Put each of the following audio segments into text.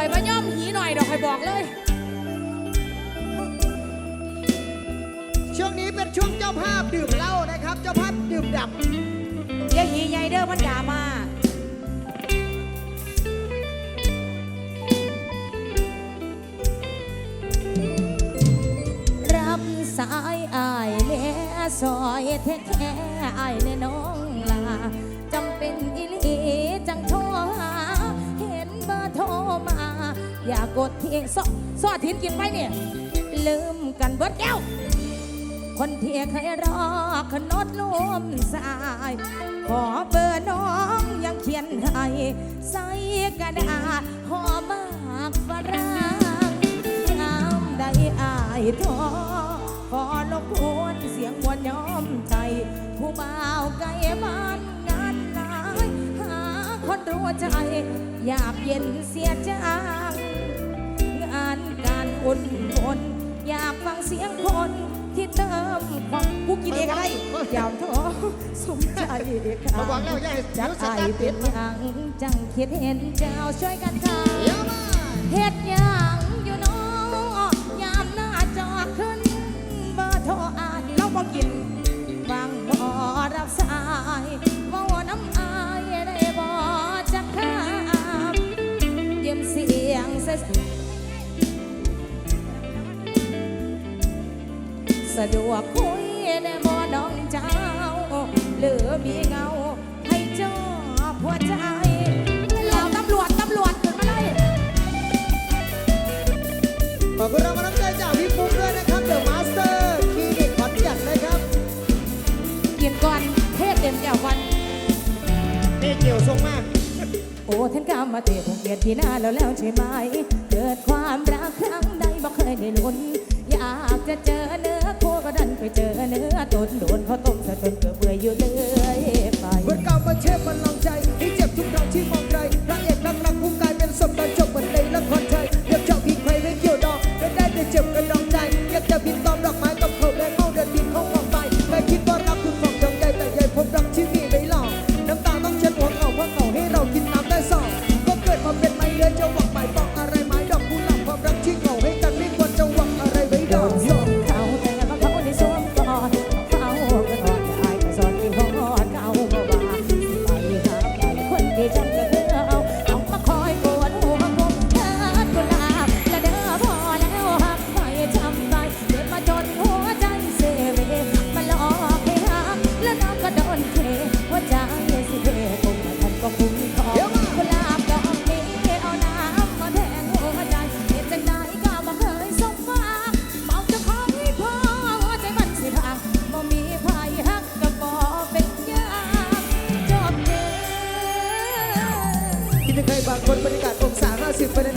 อยมาย่อมหีหน่อยเดี๋ยวคอยบอกเลย ช่วงนี้เป็นช่วงเจ้าภาพดื่มเหล้านะครับ เจ้าภาพดื่มดับอย่าหีใหญ่เด้อมันด่ามารับสายอายแน่ซอยแท้แค่อายแน่น้อง อย่ากดทิ้งซอซอทิ้งกินไปเนี่ยลืมกันเบิดแก้ว คนที่เคยรอขนดลมสาย ขอเบอร์น้องยังเขียนให้ใส่กระดาษหอมมากฝรั่งงามได้อายทอ รู้ใจ อยากเย็นเสียจางงานการอุ่นคนอยากฟังเสียงคนที่เติมความกูกินเองอะไรยาวท้อสมใจค่ะมาบอกแล้วยาให้จักไอตาร์ทติเป็ดนอย่างจังคิดเห็นเจ้าช่วยกันค่ะเดี๋ยวมาเฮ็ดอย่างอยู่น้อยามหน้าจอขึ้นเบอร์โทรอ่ายเราบอกกินบางบ่รับสาย ยงเสยสะดวกคุยได้บ่น้องเจ้า หรือมีเงา ให้เจ้าหัวใจเราตำรวจ ตำรวจขึ้นมาเลยขอบคุณรางวัลน้ำใจจากพี่ปุ๊กด้วยนะครับเดอะมาสเตอร์คลินิกขอนแก่นนะครับกินก่อนเทศเต็มแก้วก่อนนี่เกี่ยวทรงมาก อ้ท่านกำมาเตะผมเกลียดที่หน้าแล้วแล้วใช่ไหม เกิดความรักครั้งใดบ่เคยได้ลุ้น อยากจะเจอเนื้อคู่ก็ดันไปเจอเนื้อตนโดนเขาต้มซะจนเกือบเบื่ออยู่เลยไปเหมือกับมาเชฟมันลองใจที่เจ็บทุกครั้งที่มอง อ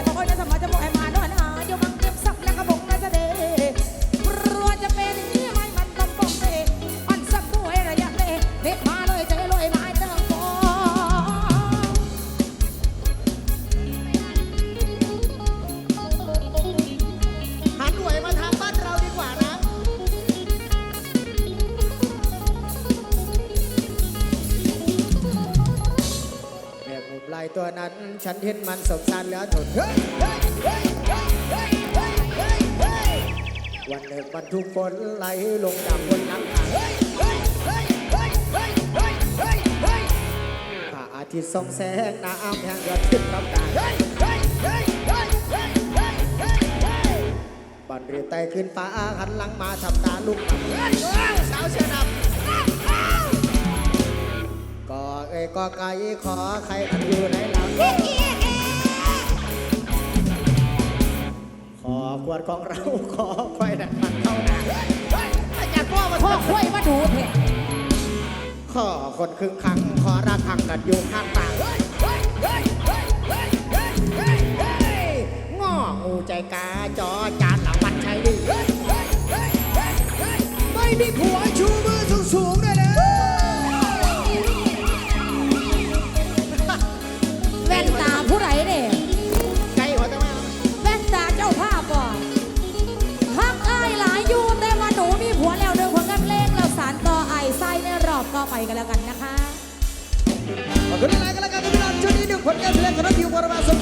Makanya. ฉันเห็นมันสมสารแล้วทนวันหนึ่งบรรทุกฝนไหลลงจากบนน้ำงคาพระอาทิตย์ส่องแสงน้ำแห้งยอดขึ้นลำตาบันเรือไตขึ้นฟ้าหันหลังมาทำตาลุกสาวเชียนับ บ่เอ้ยก็ไก่ขอใครอันอยู่ในหลังขอขวดของเราขอควายดันมันเท่านั้นอยากพ่อมาพ่อควายมาดูเถอะขอคนครึ่งคังขอระคังกันอยู่ข้างปากงอหูใจกาจอจานหลังมันใช้ดีไม่มีผัวชูมื กันแล้วกันนะคะขอบคุณหลายกันแล้วกันสำหรับชุดนี้ดึงผลงานแสดงของนักทิวบรมาสม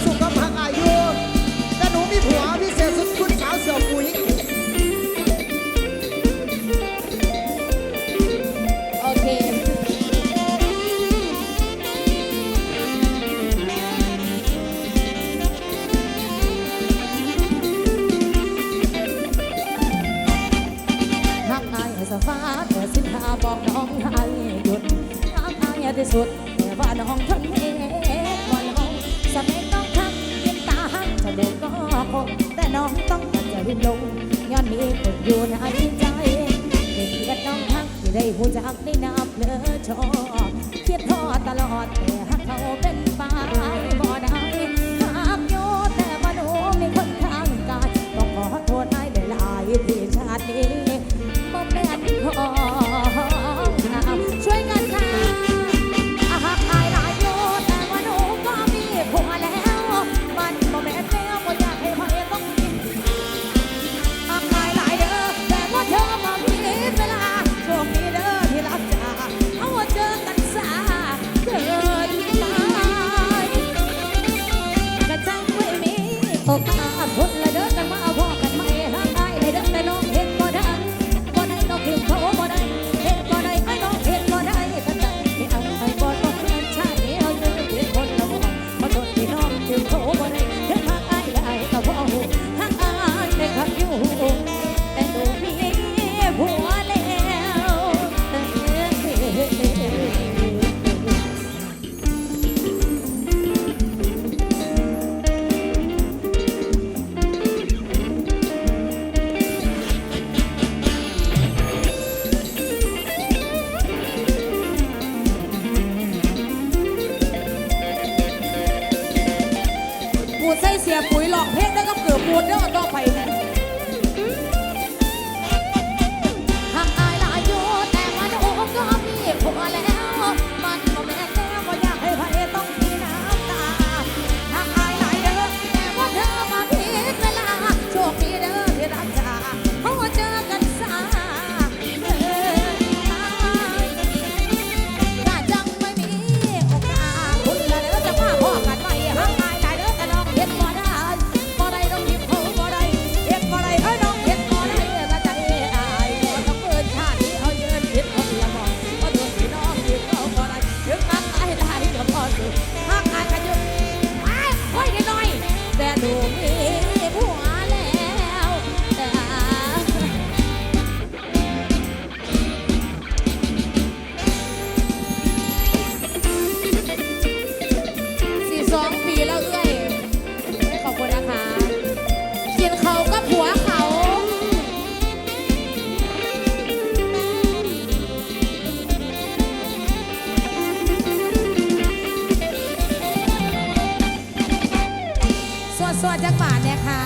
ฝากเนี่ยค่ะ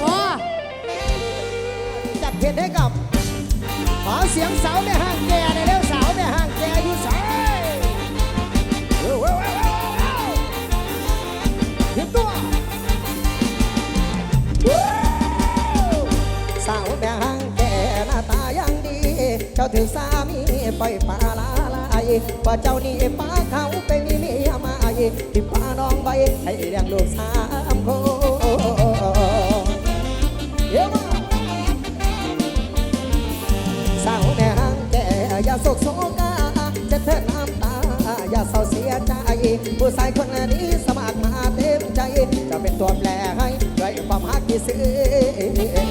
โอ้จัดเพลงให้กับขอเสียงสาวแม่ห้างแก่ในเร็วสาวแม่ห้างแก่อยู่สายเว้าวว้าวว้าวว้าวถึงตัวสาวแม่ห้างแก่หน้าตายังดี เจ้าถือสามีปล่อยปลาลาลายว่าเจ้านี่ป้าเขาไปมี ที่ป้าน้องใบให้เลี้ยงลูกสามคนเดี๋ยวมาสาวแม่ห้างแก่อย่าโศกโศกาจะเถิดน้ำตา อย่าเศร้าเสียใจ ผู้ชายคนนี้สมัครมาเต็มใจ จะเป็นตัวแปรให้ด้วยความฮักที่ซื้อ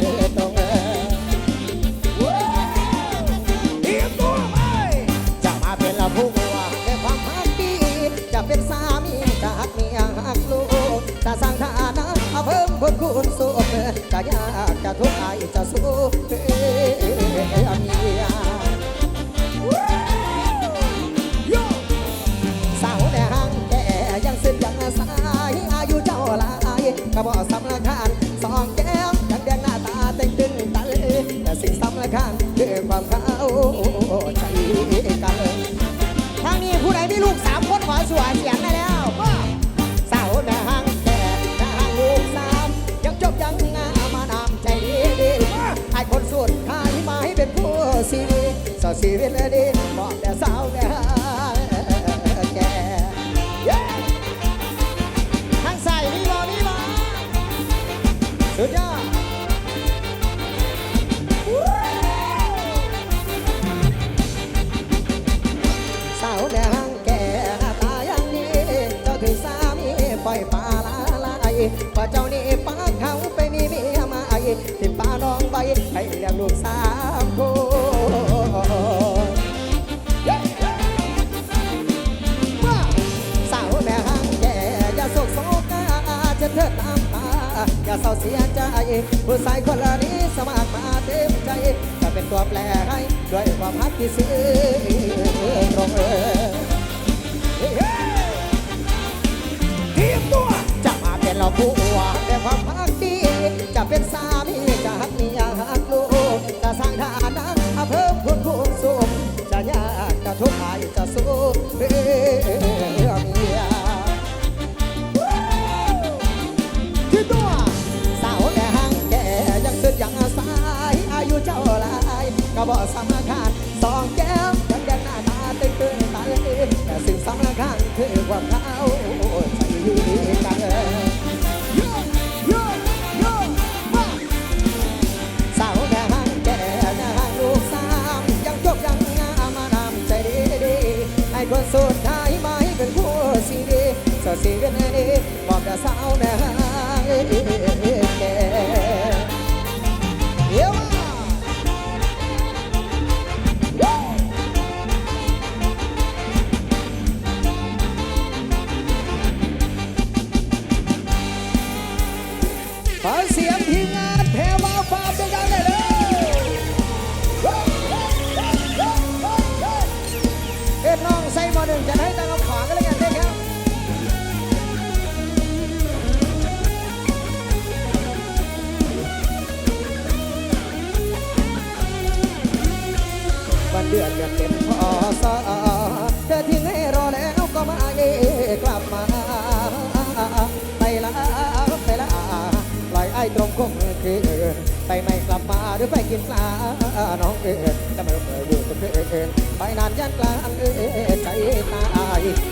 มาเป็นเราผู้ว่าด้วยความฮักดีจะเป็นสามีจะฮักเมียฮักลูกจะสร้างฐานะเพิ่มพูนคูณสุขจะยากจะทุกข์ใครจะสู้เพื่อเมียคิดตัวสาวแก่ห้างแก่ยังสุดยังสายอายุเจ้าหลายก็บอกสำ สุดท้ายมาให้เป็นผู้สีดีสดสีเป็นดีบอกแต่สาวแก่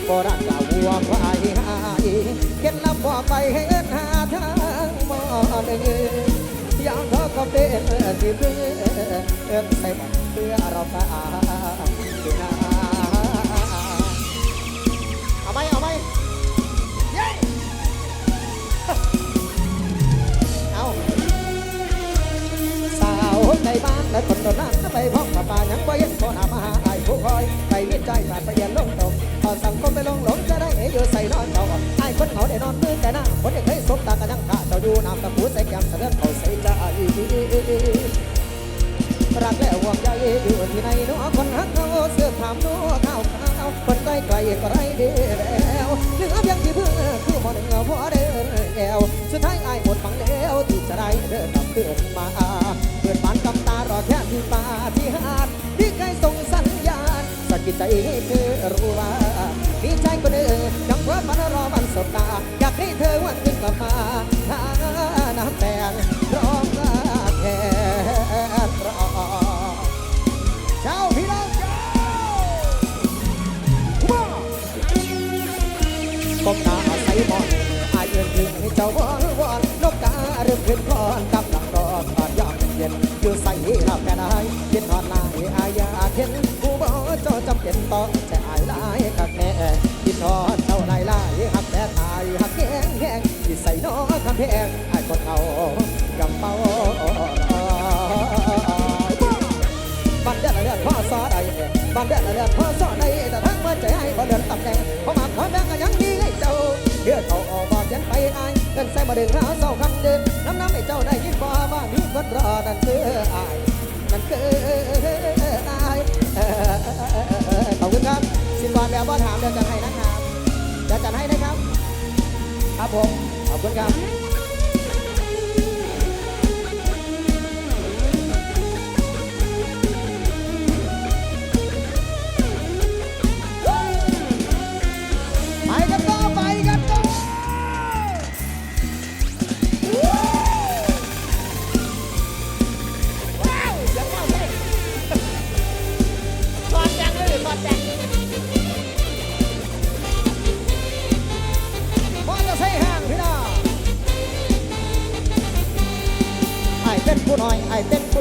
ายโบราณกล่าววัวควายหายเข็นลำบอกไปให้เอิ้นหาทางมอนึ่งยามทอก็เป็นสิเพื่อเอิ้นใส่บัตรเพื่อเราตาสินาเอาไหมเอาไหมเอาสาวในบ้านและคนโดนน้ำไปพ้องกับป่ายังไว้ยังพอหามาหาไอ้ผู้คอยไปวิจัยผ่านไปยันลงตกพอ สังคมไปลงหลงจะได้เอ๋ยู่ใส่นอนเจ้าไอ้คนเขาได้นอนมือแต่น้าคนเด็กเคยสมตากันยังขาเจ้าอยู่น้ำตะปูใส่แก้มเสด็จเขาใส่ใจรักและห่วงใจอยู่ที่ไหนเนาคนรักเขาเสื้อผ้าหเนาะข้าวขาวคนใกล้ไกลก็ไรดีแล้วเหลือเพียงที่เพื่อคือหมดเหงาพอเดินแก้วสุดท้ายไอ้หมดฝังแล้วที่จะได้เดินกลับขึ้นมาเปิดบานกำตารอแค่ที่ป่าที่หาดที่ใคล้ส่งสัญญาณสกิดใจเธอรู้ว่า เธอวันนึงกลับมาทาน้ำแตงร้องลาแค่นรอเจ้าพี่น้องเจ้าก้มตาใส่บอลอายเอื้อนถึงให้เจ้าวอนวอนนกกาเริ่มขึ้นพรอนกับหลังรอนตอดยอมเย็นอยู่ใส่รับแค่ไหนเย็นทอนลายอายาเข็นกูบอกเจ้าจำเป็นต้องแต่อายลายกับแม่ที่ทอน คำแพงไอ้คนเอากำเป้าบันเดือนเดือนพ่อซอดไอ่บันเดือนเดือนพ่อซอดใดแต่ทั้งเมื่อใจไอ้บ่เดินตำแหน่งพอมาพอแบงก็ยังมีไอ้เจ้าเดือดเขาออกบอกยันไปไอ้เงินใส่มาดึงเหาเศร้าคำเดินน้ำน้ำไอ้เจ้าได้ยินบ่ว่ามีคนรอนั่นคือไอ้นั่นคือไอ้ขอบคุณครับสินบอนแบบว่ถามเดี๋ยจะให้นะครับเดี๋ยจะให้นะครับครับผม ขอบคุณครับ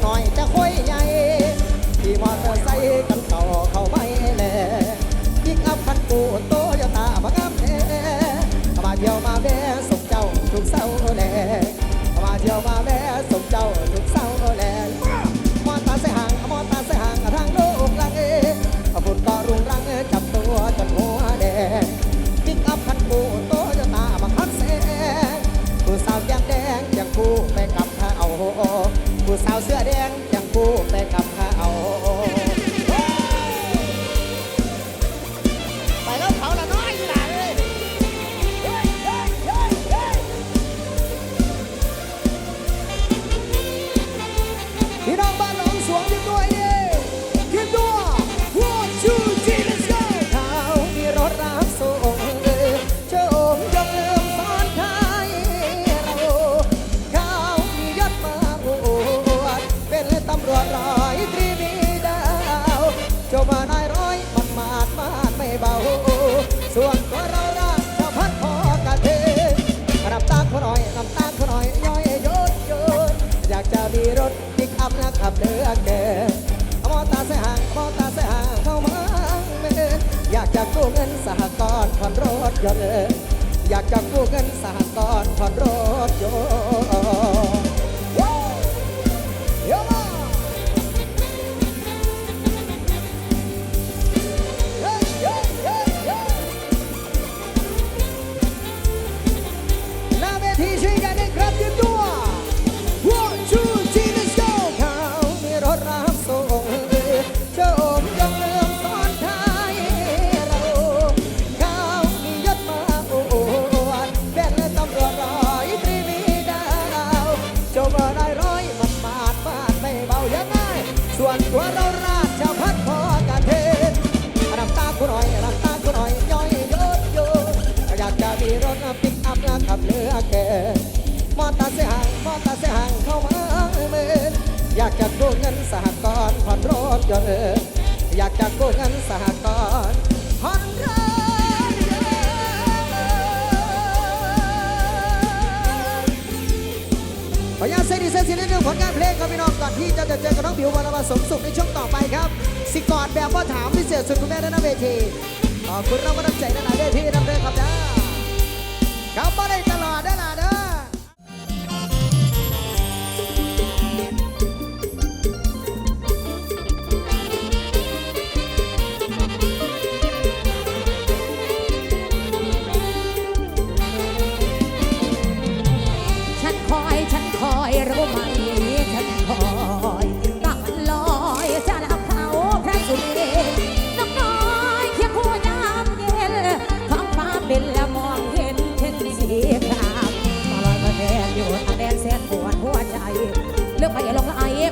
point. เจริญอยากจะกู้เงิน ลงครับพี่น้องก่อนที่จะเจอกับน้องบิววรมาสมสุขในช่วงต่อไปครับ สิกอดแบบว่าถามพิเศษสุดคุณแม่ด้านเวทีขอบคุณรับกำลังใจด้านหลังเวทีนำเรื่อครับจ้าครับมาได้ตลอดด้านหละ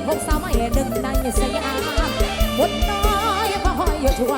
ของสาวไม่หนึ่งในสยามบนน้อยพอหอยอยู่ทั่ว